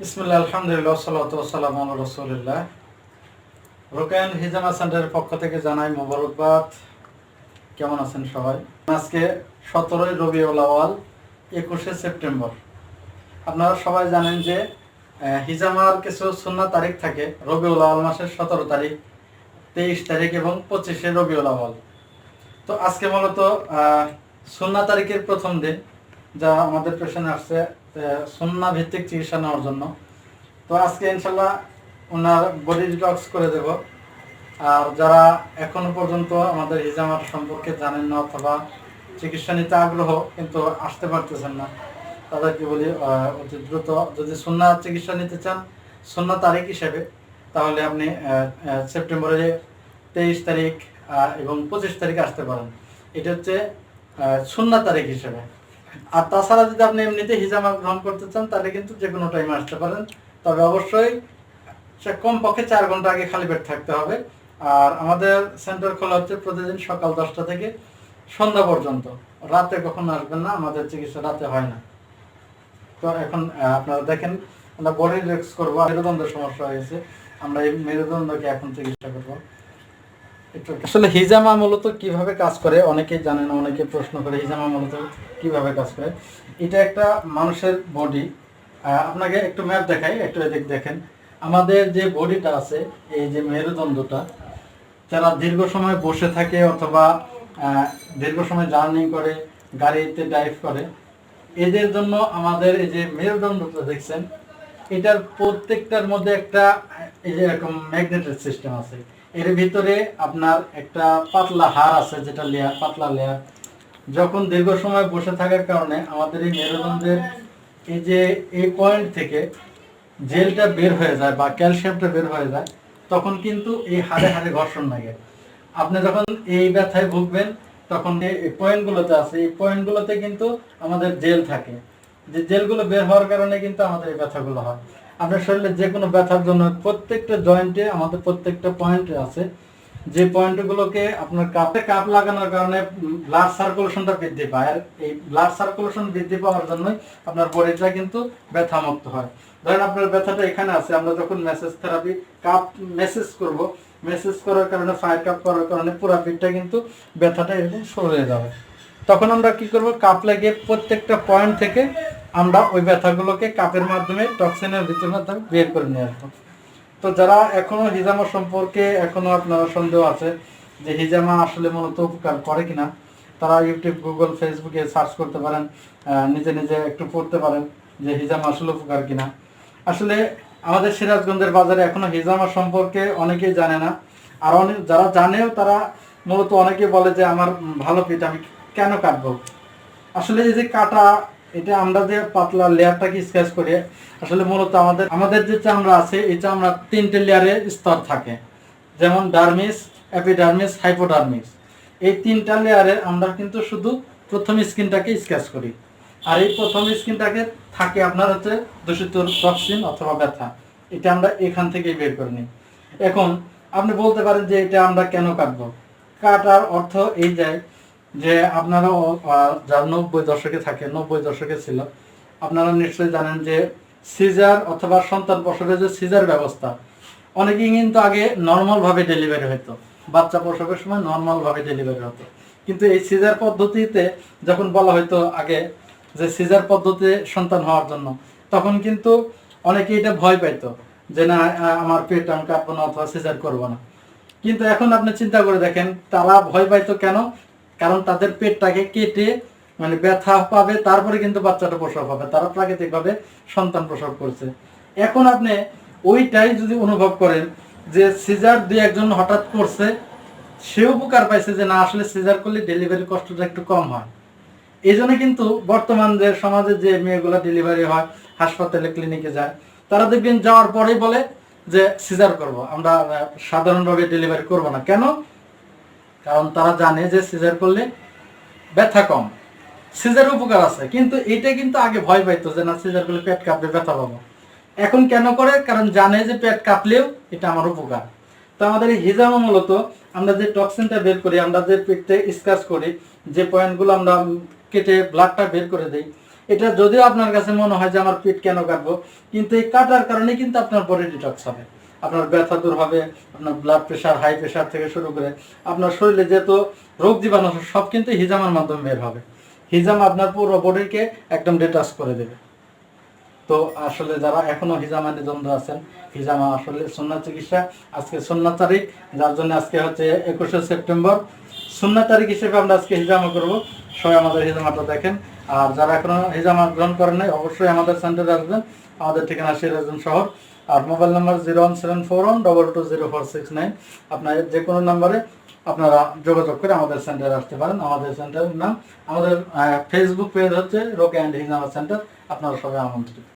বিসমুল্লাহ আলহামদুলিল্লাহ আলা রাসূলিল্লাহ। রোকেন হিজামা সেন্টারের পক্ষ থেকে জানাই মোবারকবাদ। কেমন আছেন সবাই? আজকে সতেরোই রবিউল আওয়াল একুশে সেপ্টেম্বর। আপনারা সবাই জানেন যে হিজামার কিছু সুন্নাহ তারিখ থাকে রবিউল আওয়াল মাসের সতেরো তারিখ তেইশ তারিখ এবং পঁচিশে রবিউল আওয়াল তো আজকে মূলত আহ, তারিখের প্রথম দিন যা আমাদের পেছনে আসছে সন্না ভিত্তিক চিকিৎসা নেওয়ার জন্য। তো আজকে ইনশাল্লাহ ওনার বডি ডিটক্স করে দেব। আর যারা এখনও পর্যন্ত আমাদের হিজামার সম্পর্কে জানেন না অথবা চিকিৎসা নিতে আগ্রহ, কিন্তু আসতে পারতেছেন না, তাদেরকে বলি অতি দ্রুত যদি সন্না চিকিৎসা নিতে চান সন্না তারিখ হিসেবে, তাহলে আপনি সেপ্টেম্বরের তেইশ তারিখ এবং পঁচিশ তারিখ আসতে পারেন। এটা হচ্ছে শূন্য তারিখ হিসেবে। আর তাছাড়া যদি আপনি এমনিতে হিজামা গ্রহণ করতে চান, তাহলে কিন্তু যে কোনো টাইমে আসতে পারেন। তবে অবশ্যই সে কমপক্ষে চার ঘণ্টা আগে খালি পেট থাকতে হবে। আর আমাদের সেন্টার খোলা হচ্ছে প্রতিদিন সকাল দশটা থেকে সন্ধ্যা পর্যন্ত। রাতে কখন আসবেন না, আমাদের চিকিৎসা রাতে হয় না। তো এখন আপনারা দেখেন, আমরা বডি রিলেক্স করব, মেরুদণ্ডের সমস্যা হয়েছে। আমরা এই মেরুদণ্ডকে এখন চিকিৎসা করব। আসলে হিজামা মূলত কীভাবে কাজ করে? অনেকেই জানে না, অনেকে প্রশ্ন করে হিজামা মূলত কীভাবে কাজ করে? এটা একটা মানুষের বডি আপনাকে একটু ম্যাপ দেখাই, একটু এদিক দেখেন। আমাদের যে বডিটা আছে, এই যে মেরুদণ্ডটা, যারা দীর্ঘ সময় বসে থাকে অথবা দীর্ঘ সময় জার্নি করে, গাড়িতে ড্রাইভ করে, এদের জন্য আমাদের এই যে মেরুদণ্ডটা দেখছেন, এটার প্রত্যেকটার মধ্যে একটা, এই যে এরকম ম্যাগনেটের সিস্টেম আছে। এর ভিতরে আপনার একটা পাতলা হাড় আছে যেটা লেয়ার পাতলা লেয়ার যখন দীর্ঘ সময় বসে থাকার কারণে আমাদের এই মেরুদণ্ডের এই যে, এই পয়েন্ট থেকে জেলটা বের হয়ে যায় বা ক্যালসিয়ামটা বের হয়ে যায়, তখন কিন্তু এই হাড়ে হাড়ে ঘর্ষণ লাগে। আপনি যখন এই ব্যথায় ভুগবেন, তখন এই পয়েন্টগুলোতে আছে, এই পয়েন্টগুলোতে কিন্তু আমাদের জেল থাকে। যে জেলগুলো বের হওয়ার কারণে কিন্তু আমাদের এই ব্যথাগুলো হয়। আপনার শরীরে যে কোনো ব্যথার জন্য প্রত্যেকটা জয়েন্টে আমাদের প্রত্যেকটা পয়েন্টে আছে। যে পয়েন্টগুলোকে আপনার কাপে কাপ লাগানোর কারণে ব্লাড সার্কুলেশনটা বৃদ্ধি পায়। আর এই ব্লাড সার্কুলেশন বৃদ্ধি পাওয়ার জন্যই আপনার বডিটা কিন্তু ব্যথা মুক্ত হয়। ধরেন আপনার ব্যথাটা এখানে আছে। আমরা যখন মেসেজ থেরাপি কাপ মেসেজ করব মেসেজ করার কারণে ফায়ার কাপ করার কারণে পুরো পিঠটা কিন্তু ব্যথাটা এরকম সরে যাবে। তখন আমরা কি করব? কাপ লাগিয়ে প্রত্যেকটা পয়েন্ট থেকে আমরা ওই ব্যথাগুলোকে কাপের মাধ্যমে টক্সিনের ভিতর মাধ্যমে বের করে নিয়ে আসব। তো যারা এখনও হিজামা সম্পর্কে এখনও আপনার সন্দেহ আছে যে হিজামা আসলে মূলত উপকার করে কিনা, তারা ইউটিউব গুগল ফেসবুকে সার্চ করতে পারেন নিজে নিজে একটু পড়তে পারেন যে হিজামা আসলে উপকার কিনা। আসলে আমাদের সিরাজগঞ্জের বাজারে এখনও হিজামা সম্পর্কে অনেকেই জানে না। আর অনেক যারা জানেও তারা মূলত অনেকে বলে যে, আমার ভালো পিঠ আমি কেন কাটবো? আসলে যে কাটা, এটা আমরা যে পাতলা লেয়ারটাকে স্কেচ করি, আসলে মূলত আমাদের আমাদের যে চামড়া আছে, এই চামড়া তিনটে লেয়ারে স্তর থাকে। যেমন ডার্মিস এপিডার্মিস হাইপোডার্মিস এই তিনটা লেয়ারে আমরা কিন্তু শুধু প্রথম স্কিনটাকে স্কেচ করি। আর এই প্রথম স্কিনটাকে থাকে আপনার হচ্ছে দূষিত টক্সিন অথবা ব্যথা। এটা আমরা এখান থেকেই বের করে নিই। এখন, আপনি বলতে পারেন যে এটা আমরা কেন কাটবো? কাটার অর্থ এই যায় যে আপনারা যারা নব্বই দশকে থাকে, নব্বই দশকে ছিল, আপনারা নিশ্চয়ই জানেন যে সিজার অথবা সন্তান প্রসবের যে সিজার ব্যবস্থা, অনেকেই কিন্তু আগে নর্মাল ভাবে ডেলিভারি হতো বাচ্চা প্রসবের সময় নর্মাল ভাবে ডেলিভারি হতো। কিন্তু এই সিজার পদ্ধতিতে যখন বলা হতো আগে যে সিজার পদ্ধতিতে সন্তান হওয়ার জন্য, তখন কিন্তু অনেকে এটা ভয় পাইতো যে না আমার পেট আমি কাটবো না অথবা সিজার করব না। কিন্তু এখন আপনি চিন্তা করে দেখেন, তারা ভয় পাইতো কেন? কারণ তাদের পেটটাকে কেটে মানে ব্যথা পাবে, তারপরে কিন্তু বাচ্চাটা প্রসব হবে। তারা প্রাকৃতিকভাবে সন্তান প্রসব করছে। এখন আপনি ওইটাই যদি অনুভব করেন যে সিজার দুই একজন হঠাৎ করছে, সে উপকার পাইছে যে না, আসলে সিজার করলে ডেলিভারি কষ্টটা একটু কম হয়। এই জন্য কিন্তু বর্তমান যে সমাজে যে মেয়েগুলো ডেলিভারি হয়, হাসপাতালে, ক্লিনিকে যায়, তারা দেখবেন যাওয়ার পরেই বলে যে, সিজার করব। আমরা সাধারণভাবে ডেলিভারি করব না। কেন? কারণ তারা জানে যে সিজার করলে ব্যথা কম। সিজার উপকার আছে, কিন্তু এটা কিন্তু আগে ভয় পাইতো যে, না, সিজার করলে পেট কাঁপলে ব্যথা পাবো। এখন কেন করে? কারণ জানে যে পেট কাঁপলেও এটা আমার উপকার। তো আমাদের হিজামা মূলত আমরা যে টক্সিনটা বের করি, আমরা যে পেটে স্কাচ করি, যে পয়েন্টগুলো আমরা কেটে ব্লাডটা বের করে দিই, এটা যদিও আপনার কাছে মনে হয় যে, আমার পেট কেন কাটবো কিন্তু এই কাটার কারণে কিন্তু আপনার বডি ডিটক্স হবে। আপনার ব্যথা দূর হবে, আপনার ব্লাড প্রেশার হাই প্রেশার থেকে শুরু করে আপনার শরীরে যেহেতু রোগ জীবাণু সব কিন্তু হিজামার মাধ্যমে বের হবে। হিজাম আপনার পুরো বডিকে একদম ডিটাচ করে দেবে। তো আসলে যারা এখনও হিজামা দ্বন্দ্ব আছেন, হিজামা আসলে সুন্নাত চিকিৎসা, আজকে সুন্নাত তারিখ, যার জন্য আজকে হচ্ছে একুশে সেপ্টেম্বর। সুন্নাত তারিখ হিসেবে আমরা আজকে হিজামা করব। সবাই আমাদের হিজামাটা দেখেন। আর যারা এখনও হিজামা গ্রহণ করেন নাই, অবশ্যই আমাদের সেন্টারে আসবেন। আমাদের ঠিকানা সিরাজগঞ্জ শহর। আর mobile number zero one seven four one double two zero four six nine. আপনার যে কোনো নাম্বারে আপনারা যোগাযোগ করে আমাদের সেন্টারে আসতে পারেন। আমাদের সেন্টারের নাম, আমাদের ফেসবুক পেজ হচ্ছে রোকে অ্যান্ড হিজামা সেন্টার। আপনারা সবাই আমন্ত্রিত।